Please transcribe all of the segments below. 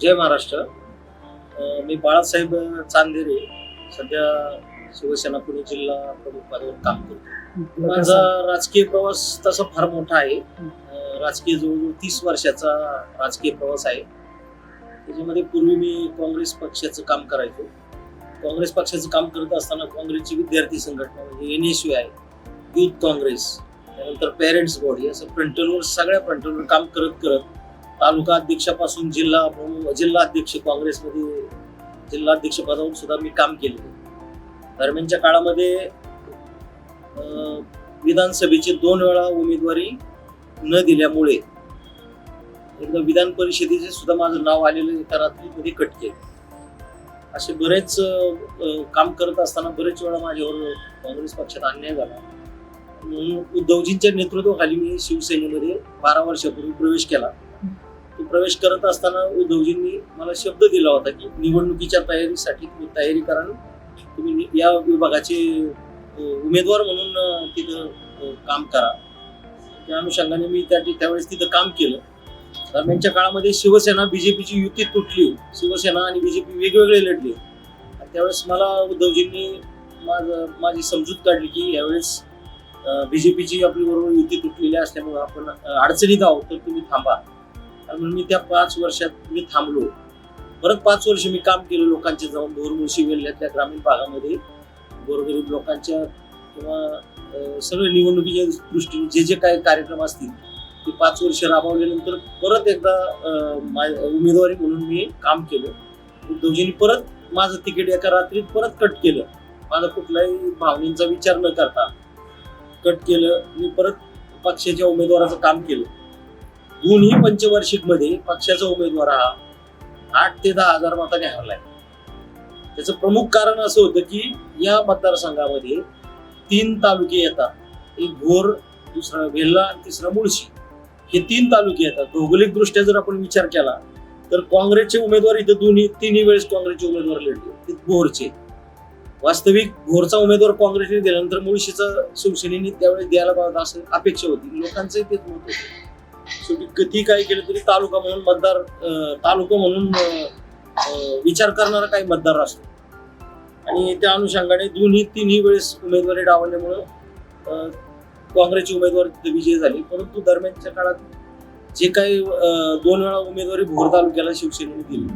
जय महाराष्ट्र. मी बाळासाहेब चांदेरे सध्या शिवसेना पुणे जिल्हा प्रमुख पदावर काम करतो. माझा राजकीय प्रवास तसा फार मोठा आहे. राजकीय जवळजवळ तीस वर्षाचा राजकीय प्रवास आहे. त्याच्यामध्ये पूर्वी मी काँग्रेस पक्षाचं काम करायचो. काँग्रेस पक्षाचं काम करत असताना काँग्रेसची विद्यार्थी संघटना म्हणजे एन एस यू आहे युथ काँग्रेस त्यानंतर पेरेंट्स बॉडी असं फ्रंटलवर सगळ्या फ्रंटलवर काम करत करत तालुका अध्यक्षापासून जिल्हा प्रमुख जिल्हा अध्यक्ष काँग्रेसमध्ये जिल्हा पदावर सुद्धा मी काम केले. दरम्यानच्या काळामध्ये विधानसभेची विधानसभेचे दोन वेळा उमेदवारी न दिल्यामुळे एकदा विधान परिषदेचे सुद्धा माझं नाव आलेलं एका रात्रीमध्ये कट केलं. असे बरेच काम करत असताना बरेच वेळा माझ्यावर काँग्रेस पक्षात अन्याय झाला. म्हणून उद्धवजींच्या नेतृत्वाखाली मी शिवसेनेमध्ये बारा वर्षापूर्वी प्रवेश केला. प्रवेश करत असताना उद्धवजींनी मला शब्द दिला होता की निवडणुकीच्या तयारीसाठी तुम्ही तयारी करा तुम्ही या विभागाचे उमेदवार म्हणून तिथं काम करा. त्या अनुषंगाने मी त्या त्यावेळेस तिथं काम केलं. दरम्यानच्या काळामध्ये शिवसेना बीजेपीची युती तुटली. शिवसेना आणि बीजेपी वेगवेगळे लढले. आणि त्यावेळेस मला उद्धवजींनी माझं माझी समजूत काढली की यावेळेस बीजेपीची आपली बरोबर युती तुटलेली असल्यामुळे आपण अडचणीत आहोत तर तुम्ही थांबा. म्हणून मी त्या पाच वर्षात मी थांबलो. परत पाच वर्ष मी काम केलं लोकांचे जाऊन भोर मुळशी वेल्ह्यातल्या ग्रामीण भागामध्ये. गोरगरीब लोकांच्या किंवा सगळे निवडणुकीच्या दृष्टीने जे जे काही कार्यक्रम असतील ते पाच वर्ष राबवल्यानंतर परत एकदा मा- उमेदवारी म्हणून मी काम केलं. उद्धवजींनी परत माझं तिकीट एका रात्रीत परत कट केलं. माझा कुठलाही भावनेचा विचार न करता कट केलं. मी परत पक्षाच्या उमेदवाराचं काम केलं. दोन्ही पंचवार्षिकमध्ये पक्षाचा उमेदवार हा आठ ते दहा हजार मताने हरलाय. त्याचं प्रमुख कारण असं होतं की या मतदारसंघामध्ये तीन तालुके येतात. एक भोर दुसरा वेल्ला आणि तिसरा मुळशी. हे तीन तालुके येतात. भौगोलिक दृष्ट्या जर आपण विचार केला तर काँग्रेसचे उमेदवार इथं दोन्ही तिन्ही वेळेस काँग्रेसचे उमेदवार लढले ते भोरचे वास्तविक भोरचा उमेदवार काँग्रेसने दिल्यानंतर मुळशीचा शिवसेनेने त्यावेळेस द्यायला पाहिजे असं अपेक्षा होती. लोकांचंही तेच मत होतं. शेवटी किती काही केलं तरी तालुका म्हणून मतदार तालुका म्हणून विचार करणारा काही मतदार असतो. आणि त्या अनुषंगाने दोन्ही तिन्ही वेळेस उमेदवारी डावल्यामुळं काँग्रेसची उमेदवार तिथे विजय झाली. परंतु दरम्यानच्या काळात जे काही दोन वेळा उमेदवारी भोर तालुक्याला शिवसेनेने दिली.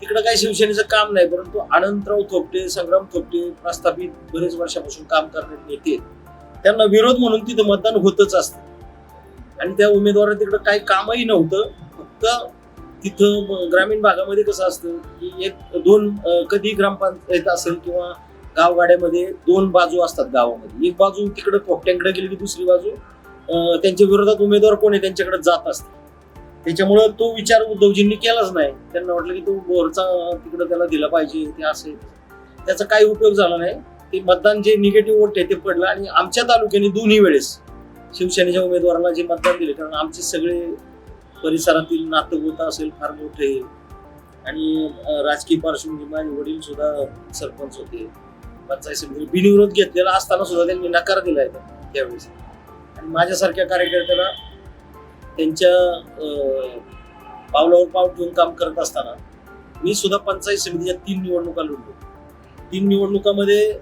तिकडं काही शिवसेनेचं काम नाही परंतु अनंतराव थोपटे संग्राम थोपटे प्रस्थापित बरेच वर्षापासून काम करणारे नेते आहेत. त्यांना विरोध म्हणून तिथं मतदान होतच असतं. आणि त्या उमेदवारा तिकडं काही कामही नव्हतं. फक्त तिथं ग्रामीण भागामध्ये कसं असतं की एक दोन कधी ग्रामपंचायत असेल किंवा गावगाड्यामध्ये दोन बाजू असतात गावामध्ये. एक बाजू तिकडे पोपट्यांकडे गेली की दुसरी बाजू त्यांच्या विरोधात उमेदवार कोण आहे त्यांच्याकडे जात असते. त्याच्यामुळं तो विचार उद्धवजींनी केलाच नाही. त्यांना वाटलं की तो बोरचा तिकडे त्याला दिला पाहिजे ते असेल. त्याचा काही उपयोग झाला नाही. ते मतदान जे निगेटिव्ह वोट आहे ते पडलं आणि आमच्या तालुक्याने दोन्ही वेळेस शिवसेनेच्या उमेदवाराला जे मतदान दिले कारण आमचे सगळे परिसरातील नातं असेल फार मोठे. आणि राजकीय पार्श्वभूमी माझे वडील सुद्धा सरपंच होते. पंचायत समिती बिनविरोध घेतलेला असताना सुद्धा त्यांनी नकार दिला आहे त्यावेळेस. आणि माझ्यासारख्या कार्यकर्त्याला त्यांच्या पावलावर पाव ठेवून काम करत असताना मी सुद्धा पंचायत समितीच्या तीन निवडणुका लढलो. तीन निवडणुकामध्ये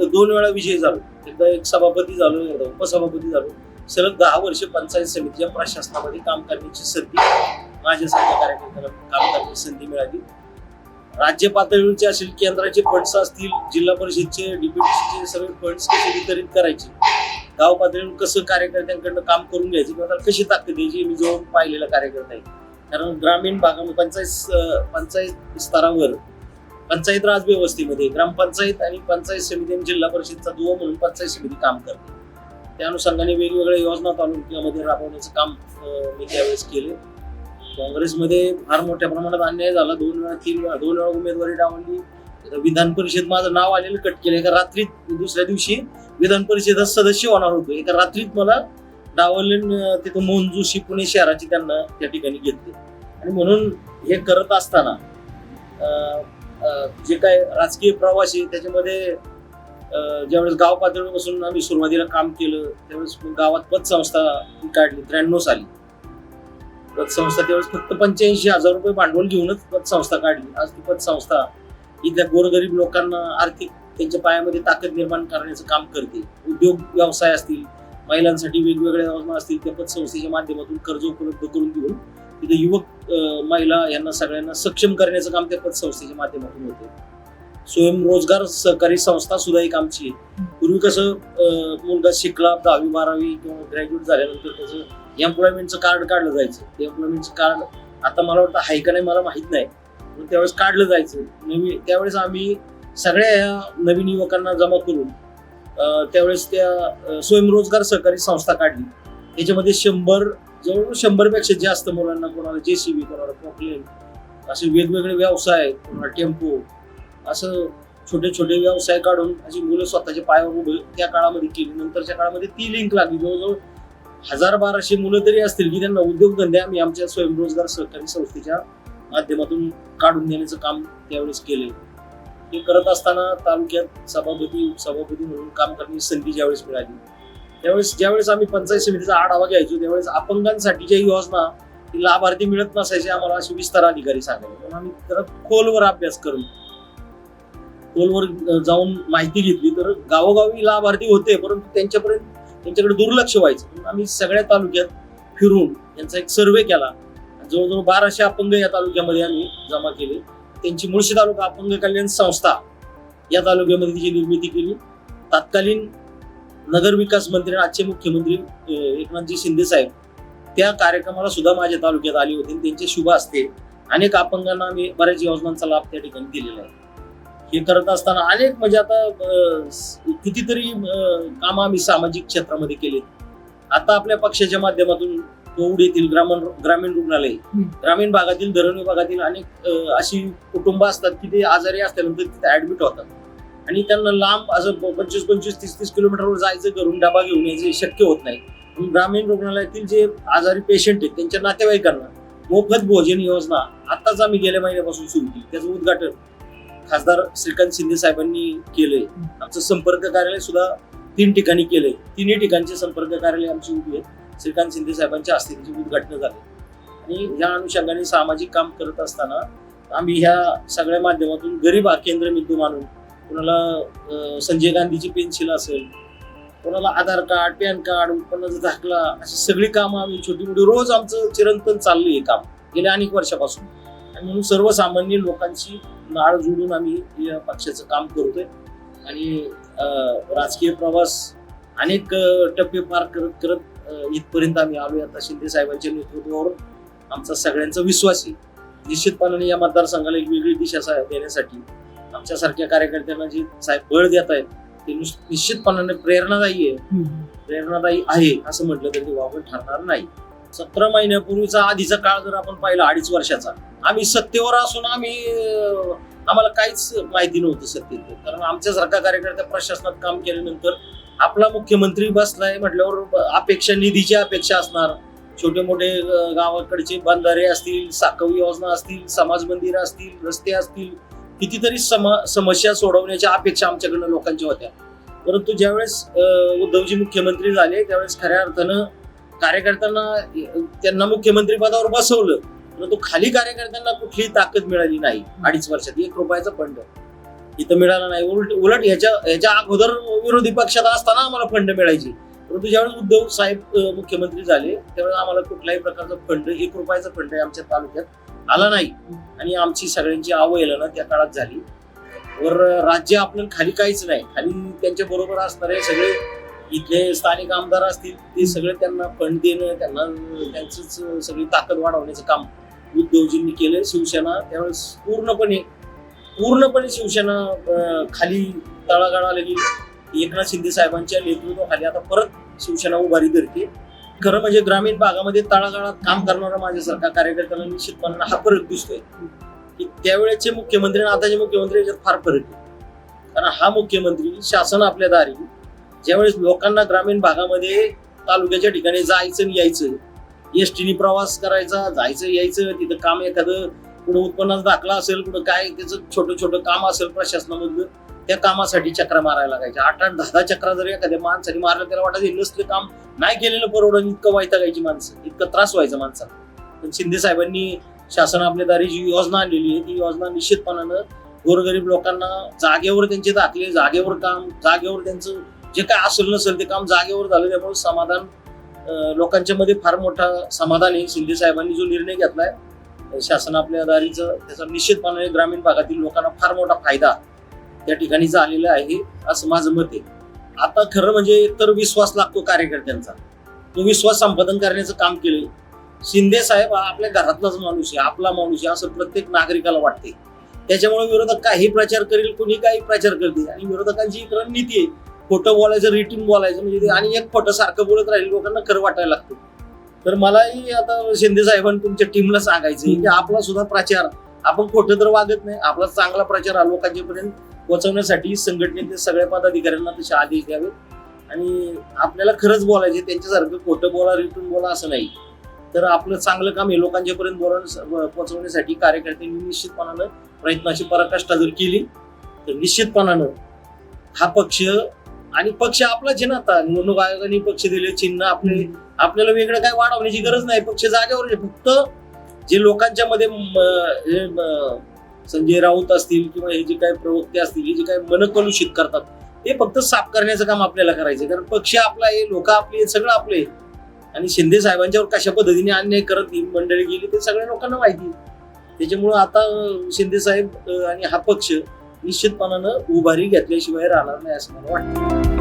दोन वेळा विजयी झालो. एकदा एक सभापती झालो एकदा उपसभापती झालो. सलग दहा वर्ष पंचायत समितीच्या प्रशासनामध्ये काम करण्याची संधी माझ्यासारख्या कार्यकर्त्याला काम करण्याची संधी मिळाली. राज्य पातळीवरचे असेल केंद्राचे फंड्स असतील जिल्हा परिषदचे डिप्युटीचे सगळे फंड्स कसे वितरित करायचे गाव पातळीवर कसं कार्यकर्त्यांकडनं काम करून घ्यायचं किंवा कशी ताकद द्यायची मी जवळ पाहिलेला कार्यकर्ता आहे. कारण ग्रामीण भागामध्ये पंचायत पंचायत स्तरावर पंचायत राज व्यवस्थेमध्ये ग्रामपंचायत आणि पंचायत समिती आणि जिल्हा परिषदचा दुवा म्हणून पंचायत समिती काम करते. त्या अनुषंगाने वेगवेगळ्या योजना तालुक्यामध्ये राबवण्याचं काम मी त्यावेळेस केले. काँग्रेसमध्ये फार मोठ्या प्रमाणात अन्याय झाला. दोन वेळा तीन वेळा दोन वेळा उमेदवारी डावली. विधान परिषद माझं नाव आलेलं कट केलं. एका रात्रीत दुसऱ्या दिवशी विधान परिषदेत सदस्य होणार होतो. एका रात्रीत मला डावलले तिथं मोहन जोशी पुणे शहराची त्यांना त्या ठिकाणी घेतले. आणि म्हणून हे करत असताना जे काय राजकीय प्रवास आहे त्याच्यामध्ये ज्यावेळेस गाव पातळीपासून आम्ही सुरुवातीला काम केलं त्यावेळेस गावात पतसंस्था काढली त्र्याण्णव साली पतसंस्था त्यावेळेस फक्त पंच्याऐंशी हजार रुपये भांडवल घेऊनच पतसंस्था काढली. आज ती पतसंस्था इथल्या गोरगरीब लोकांना आर्थिक त्यांच्या पायामध्ये ताकद निर्माण करण्याचं काम करते. उद्योग व्यवसाय असतील महिलांसाठी वेगवेगळ्या योजना असतील त्या पतसंस्थेच्या माध्यमातून कर्ज उपलब्ध करून देऊन तिथे युवक महिला यांना सगळ्यांना सक्षम करण्याचं काम त्या पतसंस्थेच्या माध्यमातून होते स्वयंरोजगार सहकारी संस्था सुद्धा एक आमची आहे. पूर्वी कसं मुलगा शिकला दहावी बारावी किंवा ग्रॅज्युएट झाल्यानंतर त्याचं एम्प्लॉयमेंटचं कार्ड काढलं जायचं. ते एम्प्लॉयमेंटचं कार्ड आता मला वाटतं आहे का नाही मला माहीत नाही. पण त्यावेळेस काढलं जायचं. नवीन त्यावेळेस आम्ही सगळ्या ह्या नवीन युवकांना जमा करून त्यावेळेस त्या स्वयंरोजगार सहकारी संस्था काढली. त्याच्यामध्ये शंभर जवळजवळ शंभरपेक्षा जास्त मुलांना कोणाला जेसीबी कोणाला पॉकलेन असे वेगवेगळे व्यवसाय कोणाला टेम्पो असं छोटे छोटे व्यवसाय काढून अशी मुलं स्वतःच्या पायावर उभे त्या काळामध्ये केली. नंतरच्या काळामध्ये ती लिंक लागली. जवळजवळ हजार बाराशे मुलं तरी असतील की त्यांना उद्योगधंदे आम्ही आमच्या स्वयंरोजगार सहकारी संस्थेच्या माध्यमातून काढून देण्याचं काम त्यावेळेस केले हे करत असताना तालुक्यात सभापती उपसभापती म्हणून काम करण्याची संधी ज्यावेळेस मिळाली. त्यावेळेस ज्यावेळेस आम्ही पंचायत समितीचा आढावा घ्यायचो त्यावेळेस अपंगांसाठी ज्या योजना ती लाभार्थी मिळत नसायचे आम्हाला असे विस्तार अधिकारी सांगायचे. म्हणून आम्ही जरा खोलवर अभ्यास करून खोलवर जाऊन माहिती घेतली. तर गावोगावी लाभार्थी होते परंतु त्यांच्यापर्यंत त्यांच्याकडे दुर्लक्ष व्हायचं. म्हणून आम्ही सगळ्या तालुक्यात फिरून यांचा एक सर्वे केला. जवळजवळ बाराशे अपंग या तालुक्यामध्ये आम्ही जमा केले. त्यांची मुळशी तालुका अपंग कल्याण संस्था या तालुक्यामध्ये तिची निर्मिती केली. तत्कालीन नगर विकास मंत्री आणि आजचे मुख्यमंत्री एकनाथजी शिंदे साहेब त्या कार्यक्रमाला सुद्धा माझ्या तालुक्यात आले होते. त्यांचे शुभ असते अनेक अपंगांना आम्ही बऱ्याच योजनांचा लाभ त्या ठिकाणी दिलेला आहे. हे करत असताना अनेक म्हणजे आता कितीतरी काम आम्ही सामाजिक क्षेत्रामध्ये केले आता आपल्या पक्षाच्या माध्यमातून कोविड येथील ग्रामीण ग्रामीण रुग्णालय. ग्रामीण भागातील धरण विभागातील अनेक अशी कुटुंब असतात की ते आजारी असल्यानंतर तिथे ऍडमिट होतात. आणि त्यांना लांब असं प- पंचवीस पंचवीस तीस तीस किलोमीटरवर जायचं घरून डबा घेऊन यायचे शक्य होत नाही. ग्रामीण रुग्णालयातील जे आजारी पेशंट आहेत त्यांच्या नातेवाईकांना मोफत भोजन योजना आताच आम्ही गेल्या महिन्यापासून सुरू केली. त्याचं उद्घाटन खासदार श्रीकांत शिंदे साहेबांनी केलंय. आमचं संपर्क कार्यालय सुद्धा तीन ठिकाणी केलंय. तिन्ही ठिकाणचे संपर्क कार्यालय आमची उभी आहेत. श्रीकांत शिंदे साहेबांच्या हस्ते त्याचे उद्घाटन झाले आणि ह्या अनुषंगाने सामाजिक काम करत असताना आम्ही ह्या सगळ्या माध्यमातून गरीब हा केंद्रबिंदू मानून कोणाला संजय गांधीची पेन्सिल असेल कोणाला आधार कार्ड पॅन कार्ड उत्पन्नाचा दाखला अशी सगळी कामं आम्ही छोटी मोठी रोज आमचं चिरंतन चाललं हे काम गेल्या अनेक वर्षापासून. आणि म्हणून सर्वसामान्य लोकांची नाळ जोडून आम्ही या पक्षाचं काम करतोय. आणि राजकीय प्रवास अनेक टप्पे पार करत करत इथपर्यंत आम्ही आलो आता शिंदे साहेबांच्या नेतृत्वावर आमचा सगळ्यांचा विश्वास आहे. निश्चितपणाने या मतदारसंघाला एक वेगळी दिशा सा- देण्यासाठी आमच्यासारख्या कार्यकर्त्यांना जे साहेब बळ देत आहेत ते निश्चितपणाने प्रेरणादायी आहे. प्रेरणादायी आहे असं म्हटलं तरी ते वावग ठरणार नाही. सतरा महिन्यापूर्वीचा आधीचा काळ जर आपण पाहिला अडीच वर्षाचा आम्ही सत्तेवर असून आम्ही आम्हाला काहीच माहिती नव्हतं सत्तेत कारण आमच्यासारखा कार्यकर्त्या प्रशासनात काम केल्यानंतर आपला मुख्यमंत्री बसलाय म्हटल्यावर अपेक्षा निधीची अपेक्षा असणार. छोटे मोठे गावाकडचे बंधारे असतील साखव योजना असतील समाज मंदिरं असतील रस्ते असतील कितीतरी सम समस्या सोडवण्याच्या अपेक्षा आमच्याकडनं लोकांच्या होत्या. परंतु ज्यावेळेस उद्धवजी मुख्यमंत्री झाले त्यावेळेस खऱ्या अर्थानं कार्यकर्त्यांना त्यांना मुख्यमंत्री पदावर बसवलं परंतु खाली कार्यकर्त्यांना कुठलीही ताकद मिळाली नाही अडीच वर्षात. एक रुपयाचा फंड. इथं मिळाला नाही. उलट उलट ह्याच्या ह्याच्या अगोदर विरोधी पक्षात असताना आम्हाला फंड मिळायचे. परंतु ज्यावेळेस उद्धव साहेब मुख्यमंत्री झाले त्यावेळेस आम्हाला कुठल्याही प्रकारचा फंड एक रुपयाचा फंड आहे आमच्या तालुक्यात आला नाही. आणि आमची सगळ्यांची अवहेलना त्या काळात झाली. वर राज्य आपल्याला खाली काहीच नाही. खाली त्यांच्या बरोबर असणारे सगळे इथले स्थानिक आमदार असतील ते सगळे त्यांना फंड देणं त्यांना त्यांचंच सगळी ताकद वाढवण्याचं काम उद्धवजींनी केलं शिवसेना त्यावेळेस पूर्णपणे पूर्णपणे शिवसेना खाली तळागाळाला गेली. एकनाथ शिंदे साहेबांच्या नेतृत्वाखाली आता परत शिवसेना उभारी धरते. खरं म्हणजे ग्रामीण भागामध्ये तळागाळात काम करणारा माझ्यासारखा कार्यकर्त्याला निश्चितपणे म्हणजे हा फरक दिसतोय. की त्यावेळेचे मुख्यमंत्री आणि आताचे मुख्यमंत्री याच्यात फार फरक आहे. कारण हा मुख्यमंत्री शासन आपल्या दारी ज्यावेळेस लोकांना ग्रामीण भागामध्ये तालुक्याच्या ठिकाणी जायचं आणि यायचं एस टीने प्रवास करायचा जायचं यायचं तिथं काम एखादं कुठं उत्पन्नाचा दाखला असेल कुठं काय त्याचं छोटं छोटं काम असेल प्रशासनामधलं त्या कामासाठी चक्रा मारायला लागायच्या आठ आठ दहा दहा चक्र जर एखाद्या माणसाने मारलं त्याला वाटत हे नसलं काम नाही केलेलं परवडून इतकं वैतागायची माणसं इतकं त्रास व्हायचा माणसाला. पण शिंदे साहेबांनी शासन आपल्या दारी जी योजना आणलेली आहे ती योजना निश्चितपणानं गोरगरीब लोकांना जागेवर त्यांचे दाखले जागेवर काम जागेवर त्यांचं जे काय असेल नसेल ते काम जागेवर झालं त्यामुळे समाधान लोकांच्या मध्ये फार मोठा समाधान आहे. शिंदे साहेबांनी जो निर्णय घेतलाय शासन आपल्या दारीचं त्याचा निश्चितपणाने ग्रामीण भागातील लोकांना फार मोठा फायदा त्या ठिकाणी झालेलं आहे असं माझं मत आहे. आता खरं म्हणजे तर विश्वास लागतो कार्यकर्त्यांचा. तो विश्वास संपादन करण्याचं काम केलं. शिंदे साहेब हा आपल्या घरातलाच माणूस आहे आपला माणूस आहे असं प्रत्येक नागरिकाला वाटते त्याच्यामुळे विरोधक काही प्रचार करेल कुणी काही प्रचार करते आणि विरोधकांची एक रणनीती आहे. खोटं बोलायचं रिटून बोलायचं म्हणजे आणि एक खोटं सारखं बोलत राहील लोकांना खरं वाटायला लागतं. तर मलाही आता शिंदे साहेबांनी तुमच्या टीमला सांगायचं आहे की आपला सुद्धा प्रचार आपण खोटं तर वागत नाही आपला चांगला प्रचार हा पोहोचवण्यासाठी संघटनेतल्या सगळ्या पदाधिकाऱ्यांना तसे आदेश द्यावेत आणि आपल्याला खरंच बोलायचे त्यांच्यासारखं खोटं बोला रिटून बोला असं नाही. तर आपलं चांगलं काम हे लोकांच्या पर्यंत बोलवण्या पोहोचवण्यासाठी कार्यकर्त्यांनी निश्चितपणानं प्रयत्नाची पराकाष्ठा जर केली तर निश्चितपणानं हा पक्ष आणि पक्ष आपलाच आहे ना आता निवडणूक आयोगाने पक्ष दिले चिन्ह आपले आपल्याला वेगळं काय वाढवण्याची गरज नाही पक्ष जागेवर. फक्त जे लोकांच्या मध्ये संजय राऊत असतील किंवा हे जे काही प्रवक्ते असतील हे जे काही मन कलुषित करतात ते फक्त साफ करण्याचं काम आपल्याला करायचं कारण पक्ष आपला आहे लोक आपले आहेत, सगळं आपले आणि शिंदे साहेबांच्यावर कशा पद्धतीने अन्याय करत ही मंडळी गेली ते सगळ्या लोकांना माहिती त्याच्यामुळं आता शिंदे साहेब आणि हा पक्ष निश्चितपणानं उभारी घेतल्याशिवाय राहणार नाही असं मला वाटतं.